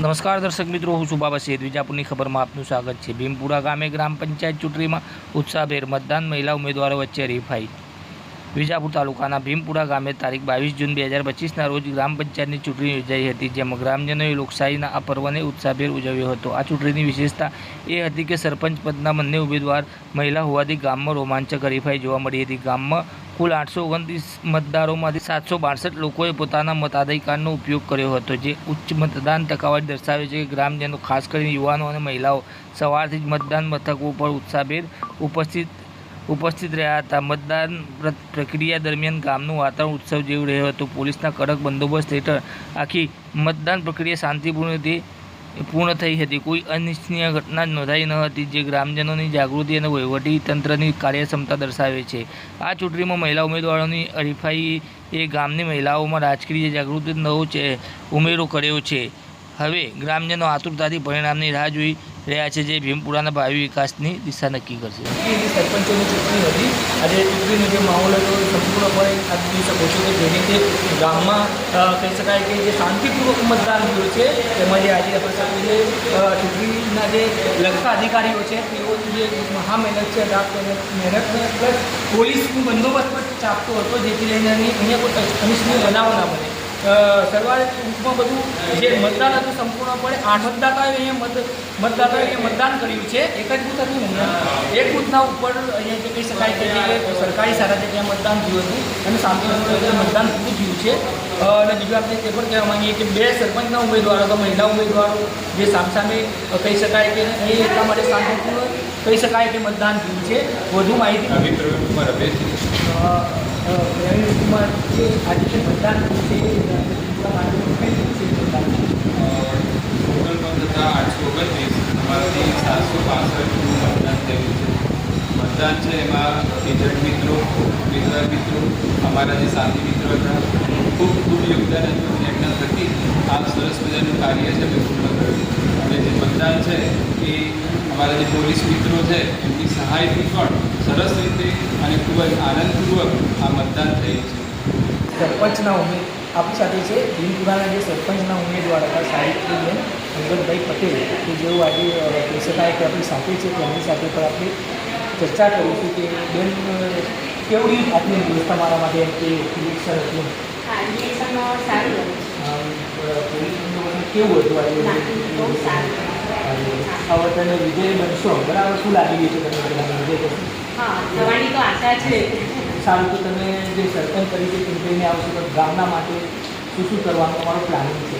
નમસ્કાર દર્શક મિત્રો, હું સુભાબા સેદ વિજાપુરની ખબરમાં આપનું સ્વાગત છે. ભીમપુરા ગામે ગ્રામ પંચાયત ચૂંટણીમાં ઉત્સાહભેર મતદાન મહિલા ઉમેદવારો વચ્ચે હરીફાઈ વિજાપુર તાલુકાના ભીમપુરા ગામે તારીખ બાવીસ જૂન બે હજાર પચીસના રોજ ગ્રામ પંચાયતની ચૂંટણી યોજાઈ હતી, જેમાં ગ્રામજનોએ લોકશાહીના આ પર્વને ઉત્સાહભેર ઉજવ્યો હતો. આ ચૂંટણીની વિશેષતા એ હતી કે સરપંચ પદના બંને ઉમેદવાર મહિલા હોવાથી ગામમાં રોમાંચક હરીફાઈ જોવા મળી હતી. ગામમાં કુલ આઠસો ઓગણત્રીસ મતદારોમાંથી સાતસો બાસઠ લોકોએ પોતાના મતાધિકારનો ઉપયોગ કર્યો હતો, જે ઉચ્ચ મતદાન ટકાવારી દર્શાવે છે કે ગ્રામજનો ખાસ કરીને યુવાનો અને મહિલાઓ સવારથી જ મતદાન મથકો પર ઉત્સાહભેર ઉપસ્થિત ઉપસ્થિત રહ્યા હતા. મતદાન પ્રક્રિયા દરમિયાન ગામનું વાતાવરણ ઉત્સવ જેવું રહ્યું હતું. પોલીસના કડક બંદોબસ્ત હેઠળ આખી મતદાન પ્રક્રિયા શાંતિપૂર્ણ રીતે પૂર્ણ થઈ હતી. કોઈ અનિચ્છનીય ઘટના નોંધાઈ ન હતી, જે ગ્રામજનોની જાગૃતિ અને વહીવટી તંત્રની કાર્યક્ષમતા દર્શાવે છે. આ ચૂંટણીમાં મહિલા ઉમેદવારોની હરીફાઈ એ ગામની મહિલાઓમાં રાજકીય જાગૃતિ નવો ઉમેરો કર્યો છે. હવે ગ્રામજનો આતુરતાથી પરિણામની રાહ જોઈ રહ્યા છે જે ભીમપુરાના ભાવિ વિકાસની દિશા નક્કી કરશે. સરપંચોની ચૂંટણી હતી, આજે ચૂંટણીનો જે માહોલ હતો સંપૂર્ણપણે આપ જોઈ શકો છો કે જે રીતે ગામમાં કહી શકાય કે જે શાંતિપૂર્વક મતદાન થયું છે તેમાં જે આજે આપણે ચૂંટણીના જે લગતા અધિકારીઓ છે તેઓની જે મહા મહેનત છે મહેનત પ્લસ પોલીસનું બંદોબસ્ત પણ ચાપતો હતો, જેથી લઈને અહીંયા કોઈ અનિચ્છનીય બનાવ ના બને. શરૂઆત ટૂંકમાં બધું જે મતદાન હતું સંપૂર્ણપણે આઠ મતદાતાઓએ અહીંયા મત મતદાતાઓએ અહીંયા મતદાન કર્યું છે. એક જ બૂથ હતું. એક બૂથના ઉપર અહીંયા જે કહી શકાય કે સરકારી શાળા છે ત્યાં મતદાન થયું હતું અને શાંતિપૂર્ણ મતદાન પૂરું થયું છે. અને બીજું આપણે તે પણ કહેવા માંગીએ કે બે સરપંચના ઉમેદવારો તો મહિલા ઉમેદવારો જે સામસામે કહી શકાય કે અહીં એટલા માટે શાંતિપૂર્ણ કહી શકાય કે મતદાન થયું છે. વધુ માહિતી પ્રવીણ કુમાર જે છે રીતે છે ટોટલ હતા આઠસો ઓગણત્રીસ અમારાથી સાતસો પાસઠનું મતદાન છે. મતદાન છે એમાં એજન્ટ મિત્રો, મિત્ર મિત્રો, અમારા જે સાથી મિત્રો હતા ખૂબ ખૂબ યોગદાન હતું. એમના થકી આ સરસ મજાનું કાર્ય છે મેં પૂર્ણ કર્યું અને જે મતદાન છે એ અમારા જે પોલીસ મિત્રો છે એમની સહાયથી પણ સરસ રીતે અને ખૂબ જ આનંદપૂર્વક આ મતદાન થયું છે. સરપંચના ઉમેદ આપણી સાથે છે ભીમપુરાના જે સરપંચના ઉમેદવાર હતા સાહિત્યબેન અંગદભાઈ પટેલ કે જેઓ આજે કહી શકાય કે આપણી સાથે છે તેમની સાથે પણ આપણે ચર્ચા કરીશું કે બેન કેવડી આપની દિવસ તમારા માટે એમ કે ઇલેક્શન હતું હા ઇલેક્શનનો સારું પોલીસ કેવું હતું આજે આ વખતે વિજય બનશો? બરાબર શું લાગી રહ્યું છે તમે વિજય થવાની તો આશા છે. સારું તો તમે જે સરપંચ તરીકે ચૂંટણીને આવશો તો ગામના માટે શું શું કરવાનું તમારો પ્લાનિંગ છે?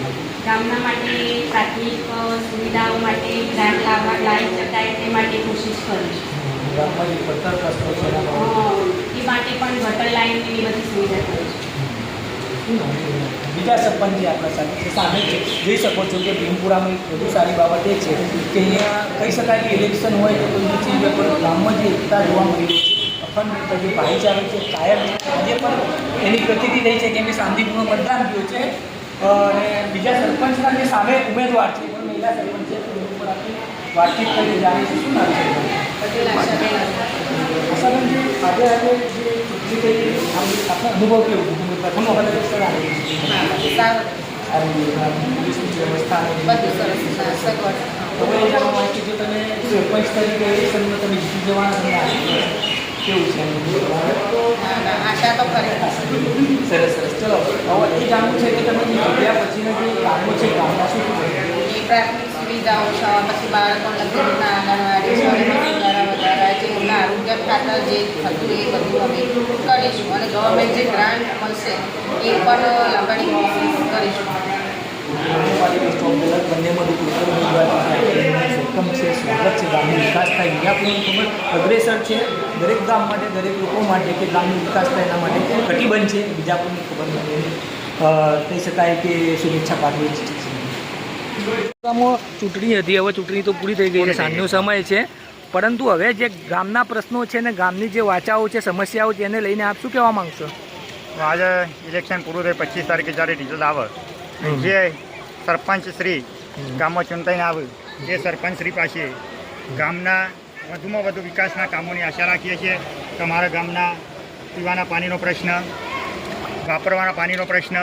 ગામના માટે પ્રાથમિક સુવિધાઓ માટે ગ્રાન્ટ લાવવા લાવી શકાય તે માટે કોશિશ કરીશ ગામમાં જે પડતર પ્રશ્નો છે એ માટે પણ ગટર લાઈન એવી બધી સુવિધા કરીશ છે? બીજા સરપંચ જે આપણા સાથે છે સામે છે જોઈ શકો છો કે ભીમપુરામાં એક વધુ સારી બાબત એ છે કે અહીંયા કહી શકાય કે ઇલેક્શન હોય તો કોઈ નથી ગામમાં જે એકતા જોવા મળી રહી છે અખંડ જે ભાઈચારો છે કાયમ આજે પણ એની પ્રતિતિ રહી છે. કેમ કે શાંતિપૂર્ણ મતદાન થયું છે? અને બીજા સરપંચના જે સામે ઉમેદવાર છે પણ મહિલા સરપંચ છે ઉપર આપણે વાતચીત કરી જાણીશું શું નામ છે આશાબેન આજે આજે જે થઈ આપણો અનુભવ કેવો તમે પ્રથમ વખત વ્યવસ્થા એ જો તમે સરપંચ તરીકે ઇલેક્શનમાં તમે જીતી જવાના તમને છે. કેવું છે? આશા તો સરસ સરસ ચલો હવે એ જાણવું છે કે તમે જીત્યા પછીના જે કામો છે કામમાં શું શું? એ પ્રાથમિક સુવિધાઓ છે પછી બાળકો લગ્નના આંગણવાડી અને સુધારા વધારા જે આરોગ્ય ખાતર જે થતું એ બધું અમે કરીશું. અને ગવર્મેન્ટ જે ગ્રાન્ટ મળશે, એ પણ લાવવાની કરીશું. અગ્રેસર છે દરેક ગામ માટે દરેક લોકો માટે કે ગામનો વિકાસ થાય એના માટે કટિબંધ છે બીજાપુરની ખબર કહી શકાય કે શુભેચ્છા પાઠવી છે ચૂંટણી હતી, હવે ચૂંટણી તો પૂરી થઈ ગઈ છે. સાંજનો સમય છે. પરંતુ હવે જે ગામના પ્રશ્નો છે ને ગામની જે વાચાઓ છે સમસ્યાઓ છે એને લઈને આપ શું કહેવા માંગશો? આજે ઇલેક્શન પૂરું થાય પચીસ તારીખે જ્યારે રિઝલ્ટ આવે જે સરપંચ શ્રી ગામમાં ચૂંટાઈને આવે એ સરપંચ શ્રી પાસે ગામના વધુમાં વધુ વિકાસના કામોની આશા રાખીએ છીએ. તમારા ગામના પીવાના પાણીનો પ્રશ્ન વાપરવાના પાણીનો પ્રશ્ન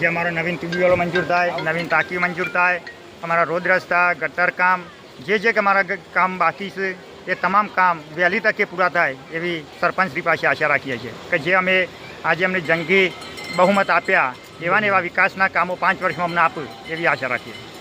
જે અમારો નવીન ટ્યુબવેલો મંજૂર થાય નવીન ટાંકી મંજૂર થાય અમારા રોડ રસ્તા ગટર કામ જે જે અમારા કામ બાકી છે, એ તમામ કામ વહેલી તકે પૂરા થાય એવી સરપંચશ્રી પાસે આશા રાખીએ છીએ કે જે અમે આજે અમને જંગી બહુમત આપ્યા એવા ને એવા વિકાસના કામો પાંચ વર્ષમાં અમને આપે એવી આશા રાખીએ છીએ.